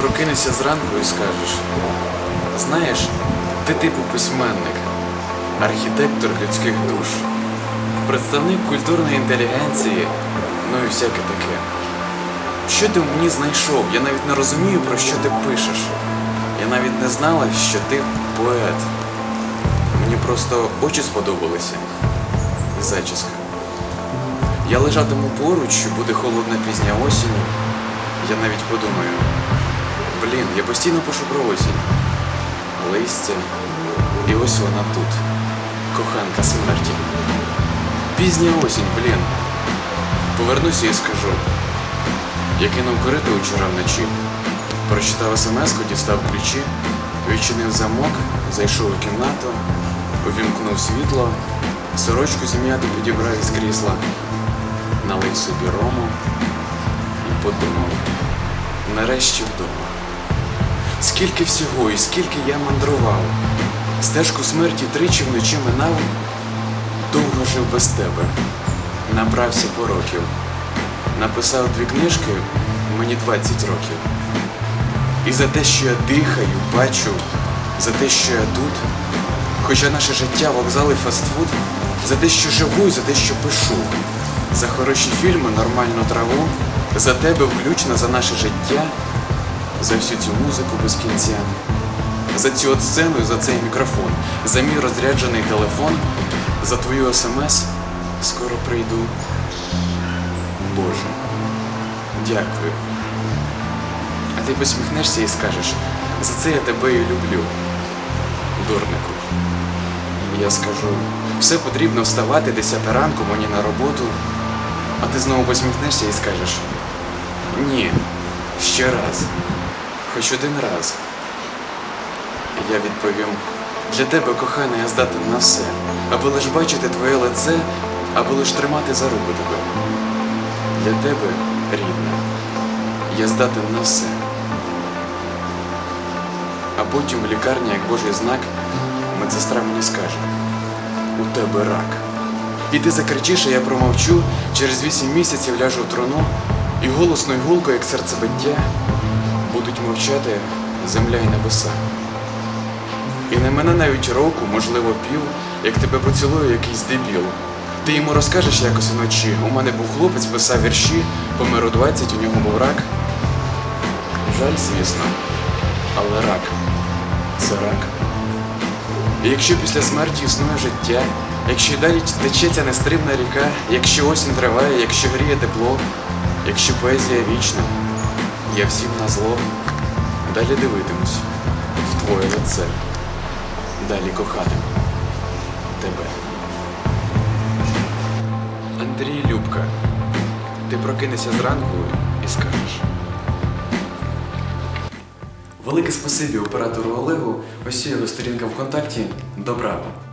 прокинешся зранку і скажеш: знаєш, ти типу письменник, архітектор людських душ, представник культурної інтелігенції, ну і всяке таке. Що ти мені знайшов? Я навіть не розумію, про що ти пишеш. Я навіть не знала, що ти поет. Мені просто очі сподобалися. І зачіска. Я лежатиму поруч, буде холодна пізня осінь. Я навіть подумаю. Блін, я постійно пишу про осінь. Листя. І ось вона тут. Коханка смерті. Пізня осінь, блін. Повернуся і скажу. Я кинув корито вчора вночі. Прочитав смс-ку, дістав ключі, відчинив замок, зайшов у кімнату, увімкнув світло, сорочку зім'яту підібрав із крісла, налив собі рому і подумав. Нарешті вдома. Скільки всього і скільки я мандрував. Стежку смерті тричі вночі минав, довго жив без тебе, набрався пороків. Написав дві книжки, мені 20 років. І за те, що я дихаю, бачу, за те, що я тут, хоча наше життя вокзал і фастфуд, за те, що живу і за те, що пишу, за хороші фільми, нормальну траву, за тебе включно, за наше життя, за всю цю музику без кінця, за цю сцену за цей мікрофон, за мій розряджений телефон, за твою смс скоро прийду. Боже, дякую. А ти посміхнешся і скажеш, за це я тебе і люблю, дурнику. Я скажу, все потрібно вставати 10 ранку мені на роботу, а ти знову посміхнешся і скажеш Ні, ще раз, хоч один раз. Я відповім, для тебе, кохана, я здатен на все, аби лиш бачити твоє лице, аби лиш тримати за руку тебе. Для тебе, рідна, я здатен на все. А потім в лікарні, як Божий знак, медсестра мені скаже: у тебе рак. І ти закричиш, а я промовчу, через вісім місяців ляжу в труну, і голосно й гулко, як серцебиття, будуть мовчати земля і небеса. І не мене навіть року, можливо, пів, як тебе поцілує якийсь дебіл. Ти йому розкажеш якось вночі. У мене був хлопець, писав вірші, помер у 20, у нього був рак. Жаль, звісно, але рак це рак. І якщо після смерті існує життя, якщо й далі тече ця нестримна ріка, якщо осінь триває, якщо гріє тепло, якщо поезія вічна, я всім на зло далі дивитимусь в твоє лице, далі кохатиму тебе. Андрій Любка, ти прокинешся зранку і скажеш. Велике спасибі оператору Олегу, ось його сторінка ВКонтакті. Добраво!